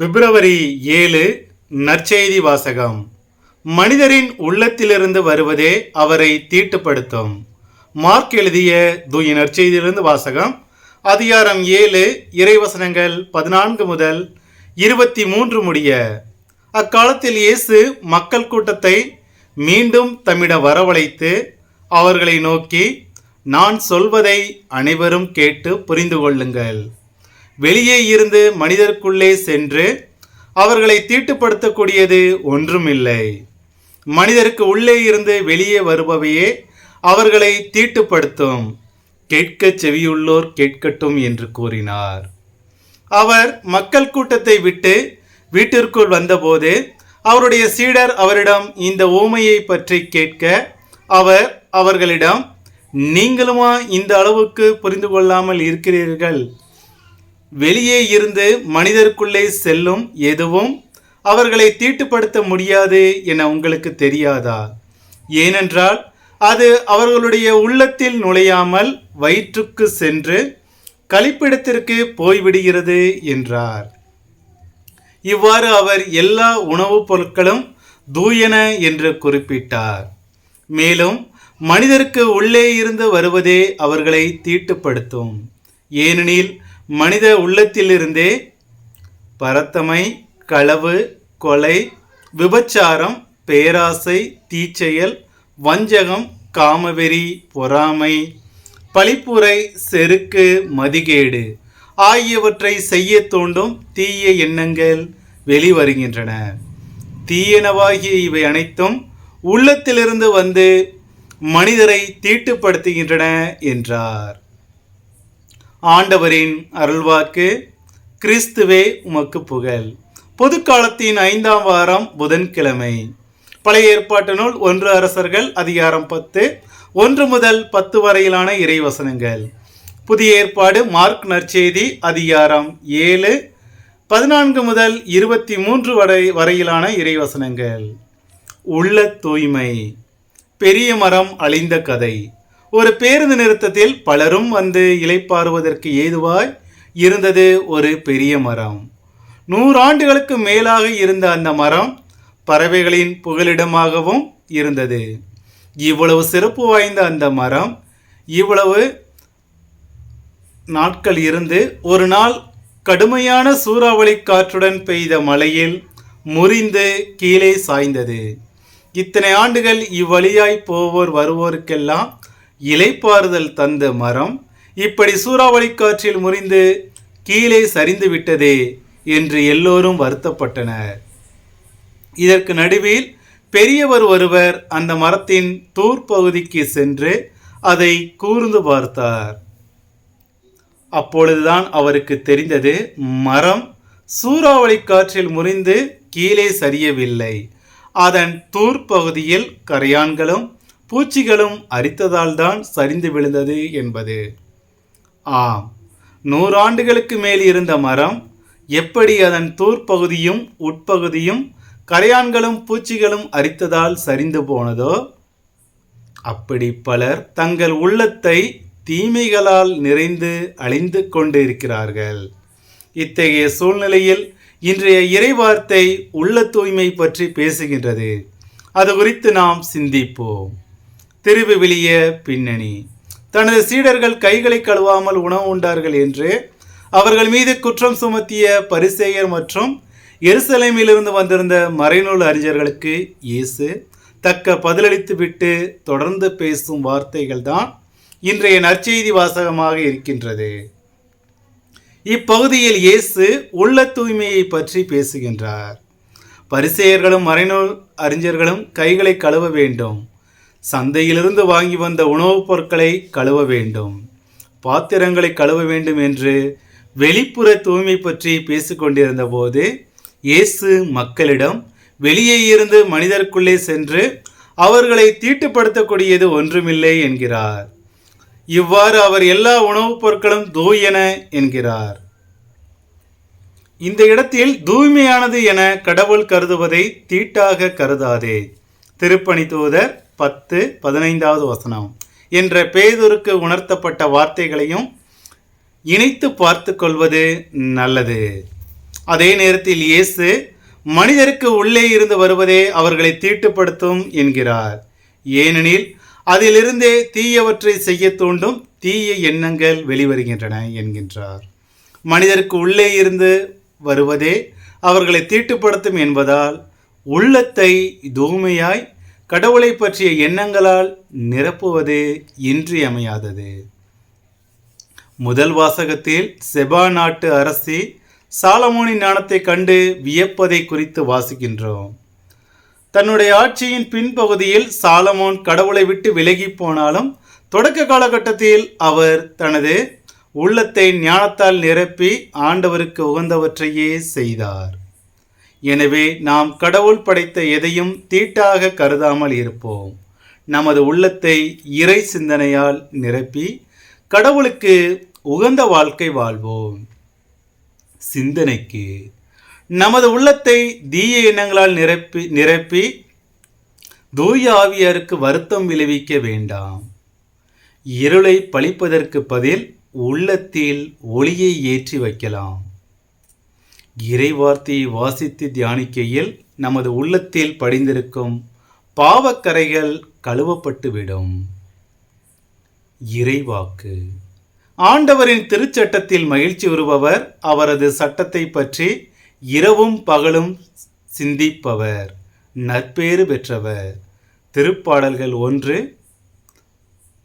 பிப்ரவரி ஏழு நற்செய்தி வாசகம். மனிதரின் உள்ளத்திலிருந்து வருவதே அவரை தீட்டுப்படுத்தும். மார்க் எழுதிய தூய நற்செய்தியிலிருந்து வாசகம். அதிகாரம் ஏழு இறைவசனங்கள் பதினான்கு முதல் இருபத்தி மூன்று முடிய. அக்காலத்தில் இயேசு மக்கள் கூட்டத்தை மீண்டும் தம்மிடம் வரவழைத்து அவர்களை நோக்கி நான் சொல்வதை அனைவரும் கேட்டு புரிந்து கொள்ளுங்கள். வெளியே இருந்து மனிதருக்குள்ளே சென்று அவர்களை தீட்டுப்படுத்தக்கூடியது ஒன்றுமில்லை. மனிதருக்கு உள்ளே இருந்து வெளியே வருபவையே அவர்களை தீட்டுப்படுத்தும். கேட்க செவியுள்ளோர் கேட்கட்டும் என்று கூறினார். அவர் மக்கள் கூட்டத்தை விட்டு வீட்டிற்குள் வந்தபோது அவருடைய சீடர் அவரிடம் இந்த ஊமையை பற்றி கேட்க அவர் அவர்களிடம் நீங்களுமா இந்த அளவுக்கு புரிந்து கொள்ளாமல் இருக்கிறீர்கள்? வெளியே இருந்து மனிதருக்குள்ளே செல்லும் எதுவும் அவர்களை தீட்டுப்படுத்த முடியாது என உங்களுக்கு தெரியாதா? ஏனென்றால் அது அவர்களுடைய உள்ளத்தில் நுழையாமல் வயிற்றுக்கு சென்று கழிப்பிடத்திற்கு போய்விடுகிறது என்றார். இவ்வாறு அவர் எல்லா உணவுப் பொருட்களும் தூயன என்று குறிப்பிட்டார். மேலும் மனிதருக்கு உள்ளே இருந்து வருவதே அவர்களை தீட்டுப்படுத்தும். ஏனெனில் மனித உள்ளத்திலிருந்தே பரத்தமை களவு கொலை விபச்சாரம் பேராசை தீச்செயல் வஞ்சகம் காமவெறி பொறாமை பழிப்புரை செருக்கு மதிகேடு ஆகியவற்றை செய்ய தூண்டும் தீய எண்ணங்கள் வெளிவருகின்றன. தீயனவாகிய இவை அனைத்தும் உள்ளத்திலிருந்து வந்து மனிதரை தீட்டுப்படுத்துகின்றன என்றார். ஆண்டவரின் அருள்வாக்கு கிறிஸ்துவே உமக்கு புகழ். பொதுக்காலத்தின் ஐந்தாம் வாரம் புதன்கிழமை. பழைய ஏற்பாட்டு நூல் ஒன்று அரசர்கள் அதிகாரம் பத்து ஒன்று முதல் பத்து வரையிலான இறைவசனங்கள். புதிய ஏற்பாடு மார்க் நற்செய்தி அதிகாரம் ஏழு பதினான்கு முதல் இருபத்தி மூன்று வரை வரையிலான இறைவசனங்கள். உள்ள தூய்மை. பெரிய மரம் அழிந்த கதை. ஒரு பேருந்து நிறுத்தத்தில் பலரும் வந்து இலைப்பாறுவதற்கு ஏதுவாய் இருந்தது ஒரு பெரிய மரம். நூறாண்டுகளுக்கு மேலாக இருந்த அந்த மரம் பறவைகளின் புகலிடமாகவும் இருந்தது. இவ்வளவு சிறப்பு வாய்ந்த அந்த மரம் இவ்வளவு நாட்கள் இருந்து ஒரு நாள் கடுமையான சூறாவளி காற்றுடன் பெய்த மழையில் முறிந்து கீழே சாய்ந்தது. இத்தனை ஆண்டுகள் இவ்வழியாய் போவோர் வருவோருக்கெல்லாம் இலைப்பாறுதல் தந்த மரம் இப்படி சூறாவளி காற்றில் முறிந்து கீழே சரிந்து விட்டதே என்று எல்லோரும் வருத்தப்பட்டனர். இதற்கு நடுவில் பெரியவர் ஒருவர் அந்த மரத்தின் தூர் பகுதிக்கு சென்று அதை கூர்ந்து பார்த்தார். அப்பொழுதுதான் அவருக்கு தெரிந்தது மரம் சூறாவளி காற்றில் முறிந்து கீழே சரியவில்லை. அதன் தூர் பகுதியில் கரையான்களும் பூச்சிகளும் அரித்ததால் தான் சரிந்து விழுந்தது என்பது. ஆம் நூறாண்டுகளுக்கு மேல் இருந்த மரம் எப்படி அதன் தூர்ப்பகுதியும் உட்பகுதியும் கரையான்களும் பூச்சிகளும் அரித்ததால் சரிந்து போனதோ அப்படி பலர் தங்கள் உள்ளத்தை தீமைகளால் நிறைந்து அழிந்து கொண்டு இருக்கிறார்கள் இத்தகைய சூழ்நிலையில் இன்றைய இறைவார்த்தை உள்ள தூய்மை பற்றி பேசுகின்றது. அது குறித்து நாம் சிந்திப்போம். திருவிவிலிய பின்னணி. தனது சீடர்கள் கைகளை கழுவாமல் உணவு உண்டார்கள் என்று அவர்கள் மீது குற்றம் சுமத்திய பரிசேயர் மற்றும் எருசலேமிலிருந்து வந்திருந்த மறைநூல் அறிஞர்களுக்கு இயேசு தக்க பதிலளித்து விட்டு தொடர்ந்து பேசும் வார்த்தைகள் தான் இன்றைய நற்செய்தி வாசகமாக இருக்கின்றது. இப்பகுதியில் இயேசு உள்ள தூய்மையை பற்றி பேசுகின்றார். பரிசேயர்களும் மறைநூல் அறிஞர்களும் கைகளை கழுவ வேண்டும். சந்தையிலிருந்து வாங்கி வந்த உணவுப் பொருட்களை கழுவ வேண்டும். பாத்திரங்களை கழுவ வேண்டும் என்று வெளிப்புற தூய்மை பற்றி பேசிக்கொண்டிருந்த போது இயேசு மக்களிடம் வெளியே இருந்து மனிதருக்குள்ளே சென்று அவர்களை தீட்டுப்படுத்தக்கூடியது ஒன்றுமில்லை என்கிறார். இவ்வாறு அவர் எல்லா உணவுப் பொருட்களும் தூயன என்கிறார். இந்த இடத்தில் தூய்மையானது என கடவுள் கருதுவதை தீட்டாக கருதாதே. திருப்பணி தூதர் பத்து பதினைந்தாவது வசனம். என்ற பேதுருக்கு உணர்த்தப்பட்ட வார்த்தைகளையும் இணைத்து பார்த்து கொள்வது நல்லது. அதே நேரத்தில் இயேசு மனிதருக்கு உள்ளே இருந்து வருவதே அவர்களை தீட்டுப்படுத்தும் என்கிறார். ஏனெனில் அதிலிருந்தே தீயவற்றை செய்ய தூண்டும் தீய எண்ணங்கள் வெளிவருகின்றன என்கின்றார். மனிதருக்கு உள்ளே இருந்து வருவதே அவர்களை தீட்டுப்படுத்தும் என்பதால் உள்ளத்தை தூய்மையாய் கடவுளை பற்றிய எண்ணங்களால் நிரப்புவது இன்றியமையாதது. முதல் வாசகத்தில் செபா நாட்டு அரசி சாலமோனின் ஞானத்தை கண்டு வியப்பதை குறித்து வாசிக்கின்றோம். தன்னுடைய ஆட்சியின் பின்பகுதியில் சாலமோன் கடவுளை விட்டு விலகி போனாலும் தொடக்க காலகட்டத்தில் அவர் தனது உள்ளத்தை ஞானத்தால் நிரப்பி ஆண்டவருக்கு உகந்தவற்றையே செய்தார். எனவே நாம் கடவுள் படைத்த எதையும் தீட்டாக கருதாமல் இருப்போம். நமது உள்ளத்தை இறை சிந்தனையால் நிரப்பி கடவுளுக்கு உகந்த வாழ்க்கை வாழ்வோம். சிந்தனைக்கு நமது உள்ளத்தை தீய எண்ணங்களால் நிரப்பி நிரப்பி தூய ஆவியாருக்கு வருத்தம் விளைவிக்க வேண்டாம். இருளை பழிப்பதற்கு பதில் உள்ளத்தில் ஒளியை ஏற்றி வைக்கலாம். இறை வார்த்தையை வாசித்து தியானிக்கையில் நமது உள்ளத்தில் படிந்திருக்கும் பாவக்கரைகள் கழுவப்பட்டுவிடும். இறைவாக்கு. ஆண்டவரின் திருச்சட்டத்தில் மகிழ்ச்சி வருபவர் அவரது சட்டத்தை பற்றி இரவும் பகலும் சிந்திப்பவர் நற்பேறு பெற்றவர். திருப்பாடல்கள் ஒன்று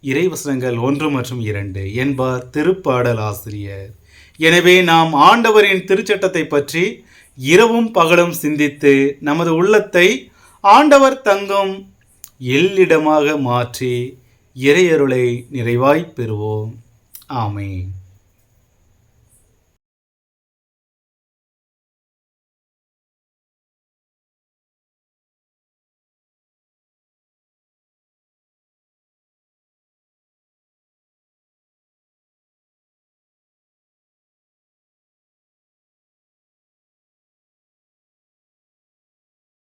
இறைவசனங்கள் ஒன்று மற்றும் இரண்டு. என்பார் திருப்பாடல் ஆசிரியர் எனவே நாம் ஆண்டவரின் திருச்சட்டத்தை பற்றி இரவும் பகலும் சிந்தித்து நமது உள்ளத்தை ஆண்டவர் தங்கும் எல்லிடமாக மாற்றி இறையருளை நிறைவாய்ப் பெறுவோம். ஆமை